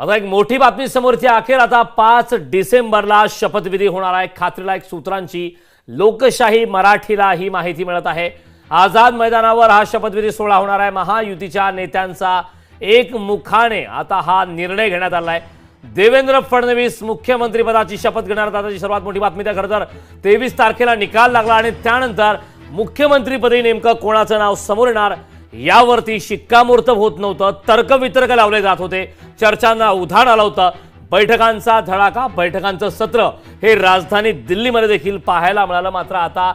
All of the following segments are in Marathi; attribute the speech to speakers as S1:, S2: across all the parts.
S1: आता एक मोठी बातमी समोरची अखेर आता पाच डिसेंबरला शपथविधी होणार आहे. खात्रीलायक सूत्रांची लोकशाही मराठीला ही माहिती मिळत आहे. आझाद मैदानावर हा शपथविधी सोहळा होणार आहे. महायुतीच्या नेत्यांचा एक मुखाने आता हा निर्णय घेण्यात आला आहे देवेंद्र फडणवीस मुख्यमंत्रीपदाची शपथ घेणार आताची सर्वात मोठी बातमी त्या. खरं तर तेवीस तारखेला निकाल लागला आणि त्यानंतर मुख्यमंत्रीपदी नेमकं कोणाचं नाव समोर येणार? यावरती शिक्कामोर्तब होत नव्हतं. तर्कवितर्क लावले जात होते. चर्चांना उधाण आलं होतं. बैठकांचा धडाका बैठकांचं सत्र हे राजधानी दिल्लीमध्ये देखील पाहायला मिळालं. मात्र आता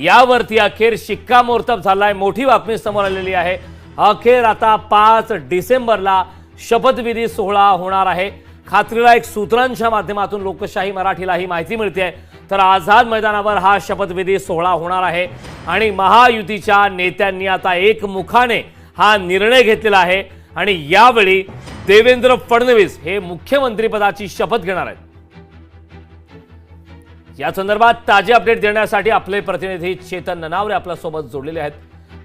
S1: यावरती अखेर शिक्कामोर्तब झालाय. मोठी बातमी समोर आलेली आहे. अखेर आता पाच डिसेंबरला शपथविधी सोहळा होणार आहे. खात्रीला एक सूत्रांच्या माध्यमातून लोकशाही मराठीला ही माहिती मिळते तर आझाद मैदानावर हा शपथविधी सोहळा होणार आहे. आणि महायुतीच्या नेत्यांनी आता एकमुखाने हा निर्णय घेतलेला आहे. आणि यावेळी देवेंद्र फडणवीस हे मुख्यमंत्रीपदाची शपथ घेणार आहेत. या संदर्भात ताजे अपडेट देण्यासाठी आपले प्रतिनिधी चेतन ननावरे आपल्यासोबत जोडलेले आहेत.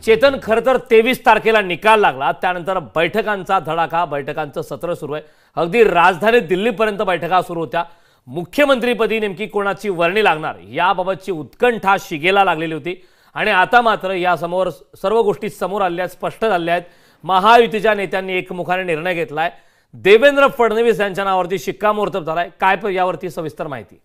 S1: चेतन खरं तर तेवीस तारखेला निकाल लागला. त्यानंतर बैठकांचा धडाका बैठकांचं सत्र सुरू आहे. अगदी राजधानी दिल्लीपर्यंत बैठका सुरू होत्या. मुख्यमंत्रीपदी नेमकी कोणाची वर्णी लागणार? याबाबतची उत्कंठा शिगेला लागलेली होती. आणि आता मात्र यासमोर सर्व गोष्टी समोर आल्या स्पष्ट झाल्या आहेत. महायुतीच्या नेत्यांनी एकमुखाने निर्णय घेतलाय. देवेंद्र फडणवीस यांच्या नावावरती शिक्कामोर्तब झालाय. काय यावरती सविस्तर माहिती?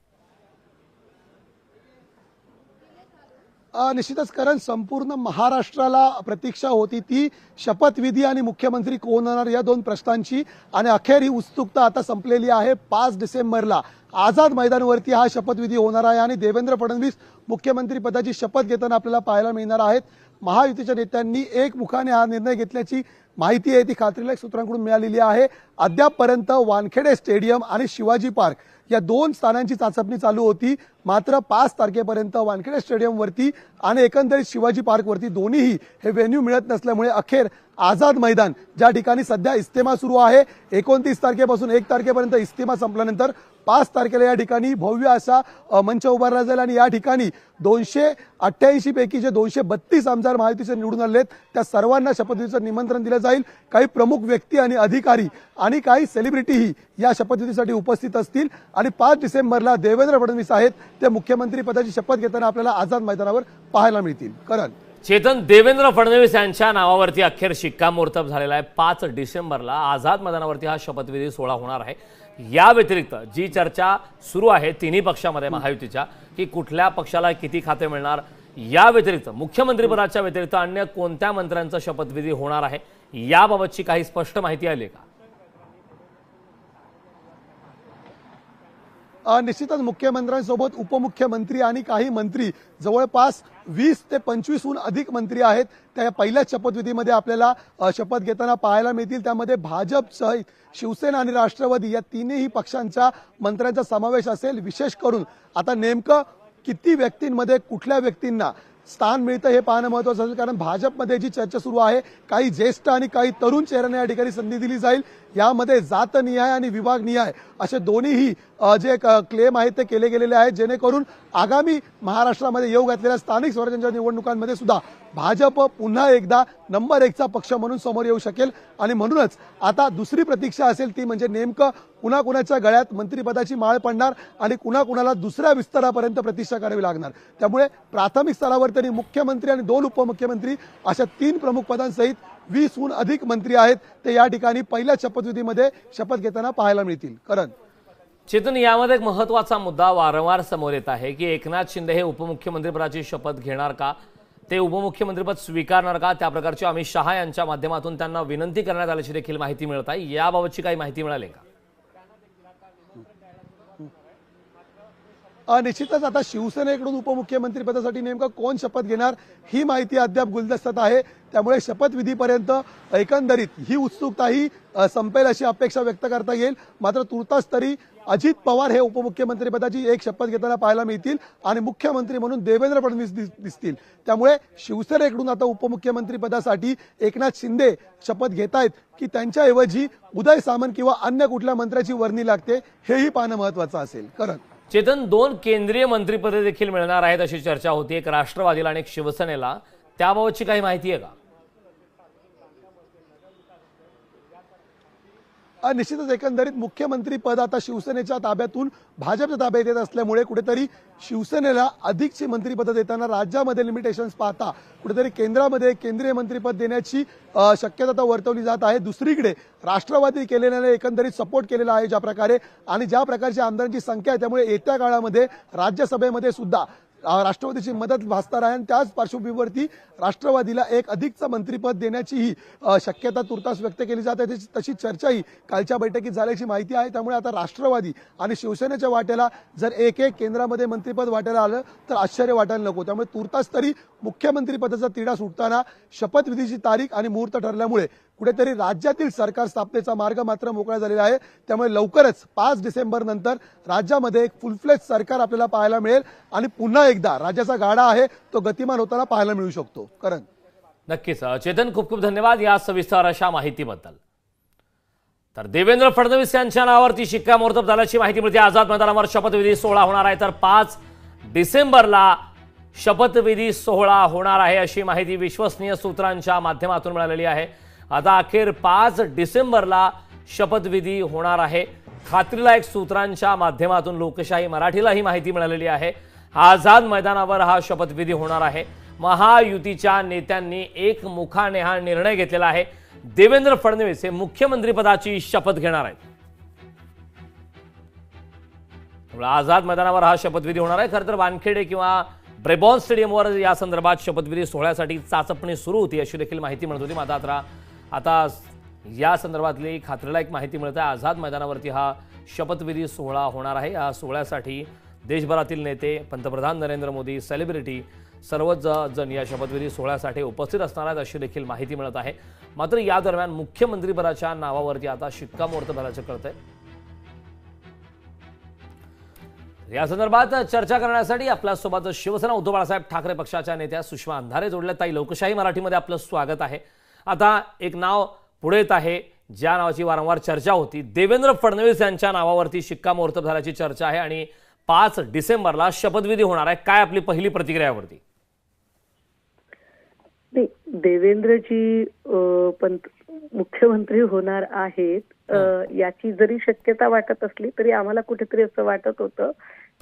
S2: निश्चितच कारण संपूर्ण महाराष्ट्राला प्रतीक्षा होती ती शपथविधी आणि मुख्यमंत्री कोण होणार या दोन प्रश्नांची. आणि अखेर ही उत्सुकता आता संपलेली आहे पाच डिसेंबरला. आझाद मैदानावरती हा शपथविधी होणार आहे आणि देवेंद्र फडणवीस मुख्यमंत्री पदाची शपथ घेताना आपल्याला पाहायला मिळणार आहेत. महायुतीच्या नेत्यांनी एकमुखाने हा निर्णय घेतल्याची माहिती आहे ती खात्रीलायक सूत्रांकडून मिळालेली आहे. अद्यापपर्यंत वानखेडे स्टेडियम आणि शिवाजी पार्क या दोन स्थानांची चाचपणी चालू होती. मात्र पाच तारखेपर्यंत वानखेडे स्टेडियमवरती आणि एकंदरीत शिवाजी पार्कवरती दोन्हीही हे व्हेन्यू मिळत नसल्यामुळे अखेर आझाद मैदान ज्या ठिकाणी सध्या इस्तेमा सुरू आहे. एकोणतीस तारखेपासून एक तारखेपर्यंत इस्तेमा संपल्यानंतर पाच तारखेला या ठिकाणी भव्य असा मंच उभारला जाईल आणि या ठिकाणी दोनशे अठ्ठ्याऐंशी पैकी जे दोनशे बत्तीस आमदार महायुतीचे निवडून आले त्या सर्वांना शपथविधीचं निमंत्रण दिलं जाईल. काही प्रमुख व्यक्ती आणि अधिकारी आणि काही सेलिब्रिटीही या शपथविधीसाठी उपस्थित असतील. आणि पाच डिसेंबरला देवेंद्र फडणवीस आहेत ते मुख्यमंत्री पदाची शपथ घेताना आपल्याला आझाद मैदानावर पाहायला मिळतील. करण.
S1: चेतन देवेंद्र फडणवीस यांच्या नावावरती अखेर शिक्कामोर्तब झालेला आहे. पाच डिसेंबरला आझाद मैदानावरती हा शपथविधी सोहळा होणार आहे. या व्यतिरिक्त जी चर्चा सुरू आहे तिन्ही पक्षामध्ये महायुतीच्या की कुठल्या पक्षाला किती खाते मिळणार या व्यतिरिक्त मुख्यमंत्रीपदाच्या व्यतिरिक्त अन्य कोणत्या मंत्र्यांचा शपथविधी होणार आहे याबाबतची काही स्पष्ट माहिती आली का?
S2: निश्चितच मुख्यमंत्र्यांसोबत उपमुख्यमंत्री आणि काही मंत्री जवळपास वीस ते पंचवीसहून अधिक मंत्री आहेत. त्या पहिल्याच शपथविधीमध्ये आपल्याला शपथ घेताना पाहायला मिळतील. त्यामध्ये भाजप सहित शिवसेना आणि राष्ट्रवादी या तिन्ही पक्षांच्या मंत्र्यांचा समावेश असेल. विशेष करून आता नेमकं किती व्यक्तींमध्ये कुठल्या व्यक्तींना स्थान मिळतं हे पाहणं महत्वाचं असेल. कारण भाजपमध्ये जी चर्चा सुरू आहे काही ज्येष्ठ आणि काही तरुण चेहऱ्यांना या ठिकाणी संधी दिली जाईल. यामध्ये जातनिहाय आणि विभागनिहाय असे दोन्हीही जे क्लेम आहेत ते केले गेलेले आहेत. जेणेकरून आगामी महाराष्ट्रामध्ये येऊ घातलेल्या स्थानिक स्वराज्यांच्या निवडणुकांमध्ये सुद्धा भाजप पुन्हा एकदा नंबर एकचा पक्ष म्हणून समोर येऊ शकेल. आणि म्हणूनच आता दुसरी प्रतीक्षा असेल ती म्हणजे नेमकं कुणा कुणाच्या गळ्यात मंत्रिपदाची माळ पडणार आणि कुणा कुणाला दुसऱ्या विस्तारापर्यंत प्रतीक्षा करावी लागणार. त्यामुळे प्राथमिक स्तरावर तरी मुख्यमंत्री आणि दोन उपमुख्यमंत्री अशा तीन प्रमुख पदांसहित वीसहून अधिक मंत्री आहेत ते या ठिकाणी पहिल्या शपथविधीमध्ये शपथ घेताना पाहायला मिळतील. करण.
S1: चेतन यामध्ये एक महत्त्वाचा मुद्दा वारंवार समोर येत आहे की एकनाथ शिंदे हे उपमुख्यमंत्रीपदाची शपथ घेणार का? ते उपमुख्यमंत्रीपद स्वीकारणार का? त्या प्रकारची अमित शहा यांच्या माध्यमातून त्यांना विनंती करण्यात आल्याची देखील माहिती मिळत आहे. याबाबतची काही माहिती मिळाली का?
S2: निश्चितच आता शिवसेनेकडून उपमुख्यमंत्रीपदासाठी नेमकं कोण शपथ घेणार ही माहिती अद्याप गुलदस्त्यात आहे. त्यामुळे शपथविधीपर्यंत एकंदरीत ही उत्सुकताही संपेल अशी अपेक्षा व्यक्त करता येईल. मात्र तुर्तास तरी अजित पवार हे उपमुख्यमंत्रीपदाची एक शपथ घेताना पाहायला मिळतील आणि मुख्यमंत्री म्हणून देवेंद्र फडणवीस दिसतील. त्यामुळे शिवसेनेकडून आता उपमुख्यमंत्रीपदासाठी एकनाथ शिंदे शपथ घेत आहेत की त्यांच्याऐवजी उदय सामंत किंवा अन्य कुठल्या मंत्र्याची वर्णी लागते हेही पाहणं महत्वाचं असेल. करत
S1: चेतन दोन केंद्रीय मंत्रिपदे देखील मिळणार आहेत अशी चर्चा होती. एक राष्ट्रवादीला आणि एक शिवसेनेला. त्याबाबतची काही माहिती आहे का?
S2: निश्चितच एकंदरीत मुख्यमंत्री पद आता शिवसेनेच्या ताब्यातून भाजपच्या ताब्यात येत असल्यामुळे कुठेतरी शिवसेनेला अधिकची मंत्रिपदं देताना राज्यामध्ये लिमिटेशन्स पाहता कुठेतरी केंद्रामध्ये केंद्रीय मंत्रिपद देण्याची शक्यता आता वर्तवली जात आहे. दुसरीकडे राष्ट्रवादी केलेल्याने एकंदरीत सपोर्ट केलेला आहे ज्या प्रकारे आणि ज्या प्रकारच्या आमदारांची संख्या आहे त्यामुळे येत्या काळामध्ये राज्यसभेमध्ये सुद्धा राष्ट्रवादीची मदत भासणार आहे आणि त्याच पार्श्वभूमीवरती राष्ट्रवादीला एक अधिकचं मंत्रिपद देण्याचीही शक्यता तुर्तास व्यक्त केली जाते तशी- तशी चर्चाही कालच्या बैठकीत झाल्याची माहिती आहे. त्यामुळे आता राष्ट्रवादी आणि शिवसेनेच्या वाट्याला जर एक एक केंद्रामध्ये मंत्रिपद वाट्याला आलं तर आश्चर्य वाटायला नको. त्यामुळे तुर्तास तरी मुख्यमंत्रीपदाचा तिढा सुटताना शपथविधीची तारीख आणि मुहूर्त ठरल्यामुळे कुठेतरी राज्यातील सरकार स्थापनेचा मार्ग मात्र मोकळा झालेला आहे. त्यामुळे लवकरच पाच डिसेंबर नंतर राज्यामध्ये एक फुलफ्लेज सरकार आपल्याला पाहायला मिळेल. आणि पुन्हा एकदा राज्याचा गाडा आहे तो गतिमान होताना पाहायला मिळू शकतो. करण.
S1: नक्कीच. चेतन खूप खूप धन्यवाद या सविस्तर अशा माहितीबद्दल. तर देवेंद्र फडणवीस यांच्या नावावरती शिक्कामोर्तब झाल्याची माहिती मिळते. आझाद मैदानावर शपथविधी सोहळा होणार आहे. तर पाच डिसेंबरला शपथविधी सोहळा होणार आहे अशी माहिती विश्वसनीय सूत्रांच्या माध्यमातून मिळालेली आहे. आता अखेर पाच डिसेंबरला शपथविधी होणार आहे. खात्रीलायक सूत्रांच्या माध्यमातून लोकशाही मराठीला ही माहिती मिळालेली आहे. आझाद मैदानावर हा शपथविधी होणार आहे. महायुतीच्या नेत्यांनी एक मुखाने हा निर्णय घेतलेला आहे. देवेंद्र फडणवीस हे मुख्यमंत्रीपदाची शपथ घेणार आहेत. त्यामुळे आझाद मैदानावर हा शपथविधी होणार आहे. खरं तर वानखेडे किंवा ब्रेबॉन स्टेडियमवर या संदर्भात शपथविधी सोहळ्यासाठी चाचपणी सुरू होती अशी देखील माहिती मिळत होती. मात्र आता या संदर्भातली खात्रीलायक माहिती मिळत. आहे आझाद मैदानावरती हा शपथविधी सोहळा होणार आहे. या सोहळ्यासाठी देशभरातील नेते पंतप्रधान नरेंद्र मोदी सेलिब्रिटी सर्वच ज- जण या शपथविधी सोहळ्यासाठी उपस्थित असणार आहेत अशी देखील माहिती मिळत आहे. मात्र या दरम्यान मुख्यमंत्रीपदाच्या नावावरती आता शिक्कामोर्तब झाल्याचं कळतंय. या संदर्भात चर्चा करण्यासाठी आपल्यासोबत शिवसेना उद्धव बाळासाहेब ठाकरे पक्षाच्या नेत्या सुषमा अंधारे जोडल्या ताई लोकशाही मराठीमध्ये आपलं स्वागत आहे. आता एक नाव पुढे येत आहे ज्या नावाची वारंवार चर्चा होती. देवेंद्र फडणवीस यांच्या नावावरती शिक्कामोर्तब झाल्याची चर्चा आहे आणि पाच डिसेंबरला शपथविधी होणार आहे. काय आपली पहिली प्रतिक्रिया यावरती?
S3: नाही देवेंद्रजी पंत मुख्यमंत्री होणार आहेत. याची जरी शक्यता वाटत असली तरी आम्हाला कुठेतरी असं वाटत होतं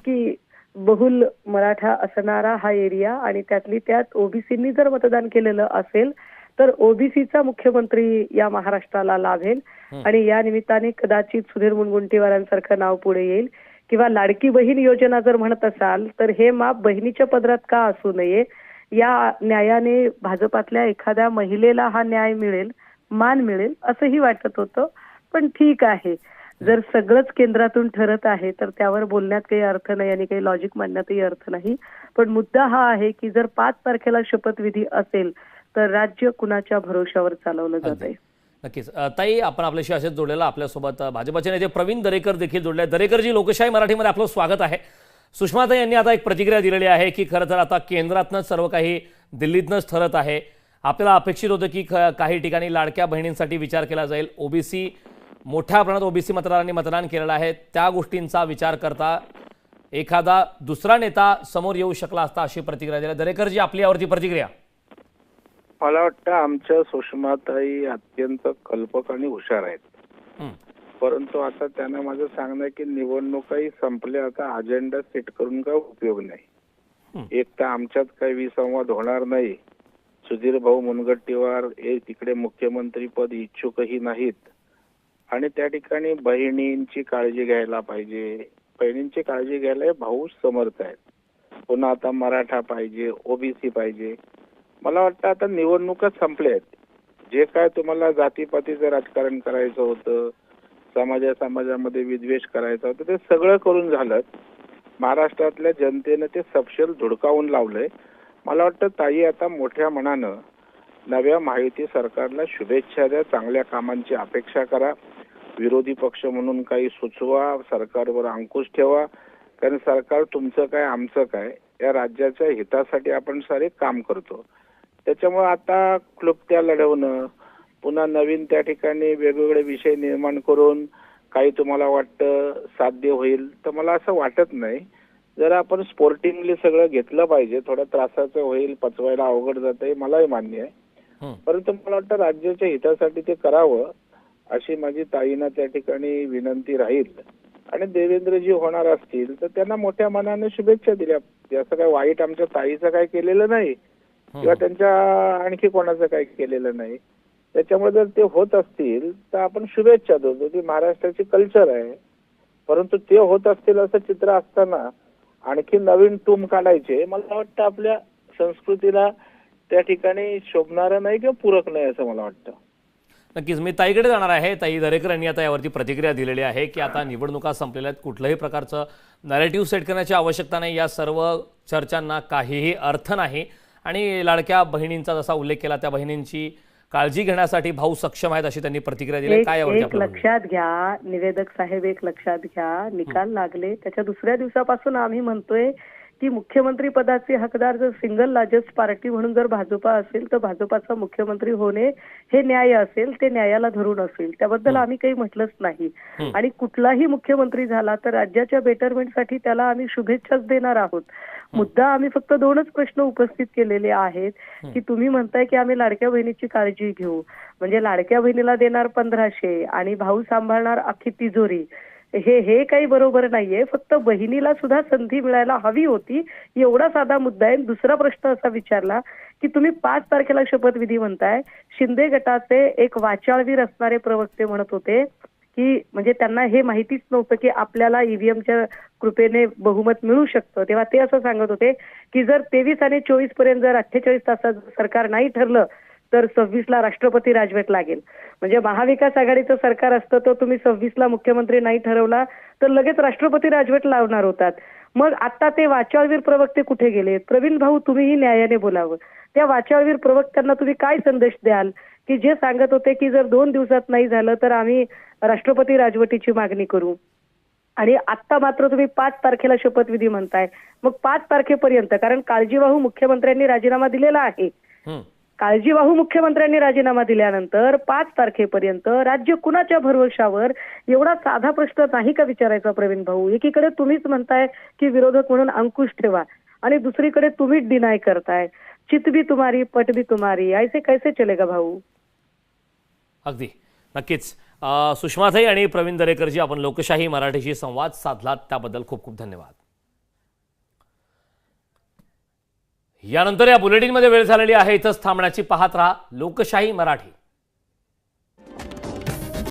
S3: की बहुल मराठा असणारा हा एरिया आणि त्यातली त्यात ओबीसींनी जर मतदान केलेलं असेल तर ओबीसीचा मुख्यमंत्री या महाराष्ट्राला लाभेल. आणि या निमित्ताने कदाचित सुधीर मुनगंटीवारांसारखं नाव पुढे येईल. किंवा लाडकी बहीण योजना जर म्हणत असाल तर हे माप बहिणीच्या पदरात का असू नये? या न्यायाने भाजपातल्या एखाद्या महिलेला हा न्याय मिळेल मान मिळेल असंही वाटत होतं. पण ठीक आहे. जर सगळंच केंद्रातून ठरत आहे तर त्यावर बोलण्यात काही अर्थ नाही आणि काही लॉजिक मांडण्यातही अर्थ नाही. पण मुद्दा हा आहे की जर पाच तारखेला शपथविधी असेल तर राज्य कुणाच्या भरोशावर चालवलं जात आहे
S1: नक्कीच. ताई आपण आपल्याशी असेच जोडलेला आपल्यासोबत भाजपचे नेते प्रवीण दरेकर देखील जोडले आहेत. दरेकरजी लोकशाही मराठीमध्ये आपलं स्वागत आहे. सुषमाताई यांनी आता एक प्रतिक्रिया दिलेली आहे की खरं तर आता केंद्रातनंच सर्व काही दिल्लीतनंच ठरत आहे. आपल्याला अपेक्षित होतं की काही ठिकाणी लाडक्या बहिणींसाठी विचार केला जाईल. ओबीसी मोठ्या प्रमाणात ओबीसी मतदारांनी मतदान केलेलं आहे. त्या गोष्टींचा विचार करता एखादा दुसरा नेता समोर येऊ शकला असता अशी प्रतिक्रिया दिली. दरेकरजी आपली यावरती प्रतिक्रिया.
S4: मला वाटतं आमच्या सुषमाताई अत्यंत कल्पक आणि हुशार आहेत. परंतु आता त्यांना माझं सांगणं की निवडणुकाही संपल्या आता अजेंडा सेट करून काय उपयोग. नाही. एक तर आमच्यात काही विसंवाद होणार नाही. सुधीर भाऊ मुनगट्टीवार हे तिकडे मुख्यमंत्री पद इच्छुकही नाहीत. आणि त्या ठिकाणी बहिणींची काळजी घ्यायला पाहिजे. बहिणींची काळजी घ्यायला हे भाऊ समर्थ आहेत. पुन्हा आता मराठा पाहिजे ओबीसी पाहिजे. मला वाटतं आता निवडणुका संपल्या आहेत. जे काय तुम्हाला जातीपातीचं राजकारण करायचं होतं समाजा समाजामध्ये विद्वेष करायचा होता ते सगळं करून झालं. महाराष्ट्रातल्या जनतेनं ते सपशेल धुडकावून लावलंय. मला वाटतं ताई आता मोठ्या मनानं नव्या माहिती सरकारला शुभेच्छा द्या चांगल्या कामांची अपेक्षा करा. विरोधी पक्ष म्हणून काही सुचवा सरकारवर अंकुश ठेवा. कारण सरकार तुमचं काय आमचं काय या राज्याच्या हितासाठी आपण सारे काम करतो. त्याच्यामुळे आता क्लुप्त्या लढवणं पुन्हा नवीन त्या ठिकाणी वेगवेगळे विषय निर्माण करून काही तुम्हाला वाटतं साध्य होईल तर मला असं वाटत नाही. जर आपण स्पोर्टिंगली सगळं घेतलं पाहिजे थोड्या त्रासाचं होईल पचवायला अवघड जात आहे मलाही मान्य आहे. परंतु मला वाटतं राज्याच्या हितासाठी ते करावं अशी माझी ताईनं त्या ठिकाणी विनंती राहील. आणि देवेंद्रजी होणार असतील तर त्यांना मोठ्या मनाने शुभेच्छा दिल्या. असं काय वाईट आमच्या ताईचं काय केलेलं नाही. किंवा त्यांच्या आणखी कोणाचं काही केलेलं नाही. त्याच्यामुळे जर ते होत असतील तर आपण शुभेच्छा देतो ती महाराष्ट्राची कल्चर आहे. परंतु ते होत असतील असं चित्र असताना आणखी नवीन टूम काढायचे मला वाटतं आपल्या संस्कृतीला त्या ठिकाणी शोभणारं नाही किंवा पूरक नाही असं मला वाटतं.
S1: नक्कीच. मी ताईकडे जाणार आहे. ताई दरेकर यांनी आता यावरती प्रतिक्रिया दिलेली आहे की आता निवडणुका संपलेल्या आहेत. कुठल्याही प्रकारचं नॅरेटिव्ह सेट करण्याची आवश्यकता नाही. या सर्व चर्चांना काहीही अर्थ नाही. आणि लाडक्या बहिणींचा जसा उल्लेख केला त्या बहिणींची काळजी घेण्यासाठी भाऊ सक्षम आहेत अशी त्यांनी प्रतिक्रिया दिली काय
S3: एक? लक्षात घ्या निवेदक साहेब एक लक्षात घ्या निकाल लागले त्याच्या दुसऱ्या दिवसापासून आम्ही म्हणतोय की मुख्यमंत्री पदाचे हकदार जर सिंगल लार्जेस्ट पार्टी म्हणून जर भाजपा असेल तर भाजपाचा मुख्यमंत्री होणे हे न्याय असेल ते न्यायाला धरून असेल. त्याबद्दल आम्ही काही म्हटलंच नाही. आणि कुठलाही मुख्यमंत्री झाला तर राज्याच्या बेटरमेंटसाठी त्याला आम्ही शुभेच्छाच देणार आहोत. मुद्दा आम्ही फक्त दोनच प्रश्न उपस्थित केलेले आहेत की तुम्ही म्हणताय की आम्ही लाडक्या बहिणीची काळजी घेऊ. म्हणजे लाडक्या बहिणीला देणार पंधराशे आणि भाऊ सांभाळणार अख्खी तिजोरी. हे हे काही बरोबर नाहीये. फक्त बहिणीला सुद्धा संधी मिळायला हवी होती. एवढा साधा मुद्दा आहे. दुसरा प्रश्न असा विचारला की तुम्ही पाच तारखेला शपथविधी म्हणताय. शिंदे गटाचे एक वाचाळवीर असणारे प्रवक्ते म्हणत होते की म्हणजे त्यांना हे माहितीच नव्हतं की आपल्याला ईव्हीएमच्या कृपेने बहुमत मिळू शकतं. तेव्हा ते असं सांगत होते की जर तेवीस आणि चोवीसपर्यंत जर अठ्ठेचाळीस तासात सरकार नाही ठरलं तर सव्वीसला राष्ट्रपती राजवट लागेल. म्हणजे महाविकास आघाडीचं सरकार असतं तर तुम्ही सव्वीसला मुख्यमंत्री नाही ठरवला तर लगेच राष्ट्रपती राजवट लावणार होतात. मग आता ते वाचाळवीर प्रवक्ते कुठे गेले? प्रवीण भाऊ तुम्हीही न्यायाने बोलावं. त्या वाचाळवीर प्रवक्त्यांना तुम्ही काय संदेश द्याल? की जे सांगत होते की जर दोन दिवसात नाही झालं तर आम्ही राष्ट्रपती राजवटीची मागणी करू. आणि आत्ता मात्र तुम्ही पाच तारखेला शपथविधी म्हणताय. मग पाच तारखेपर्यंत कारण काळजीवाहू मुख्यमंत्र्यांनी राजीनामा दिलेला आहे. काळजीवाहू मुख्यमंत्र्यांनी राजीनामा दिल्यानंतर पाच तारखेपर्यंत राज्य कुणाच्या भरवशावर एवढा साधा प्रश्न नाही का विचारायचा प्रवीण भाऊ? एकीकडे तुम्हीच म्हणताय की विरोधक म्हणून अंकुश ठेवा आणि दुसरीकडे तुम्हीच डिनाय करताय. चित भी तुम्हारी पट भी तुम्हारी ऐसे कैसे चलेगा भाऊ?
S1: अगदी. नक्कीच. सुषमाताई आणि प्रवीण दरेकरजी आपण लोकशाही मराठीशी संवाद साधलात. त्याबद्दल खूप खूप धन्यवाद. यानंतर या बुलेटिनमध्ये वेळ झालेली आहे. इथंच थांबण्याची पाहत राहा. लोकशाही मराठी.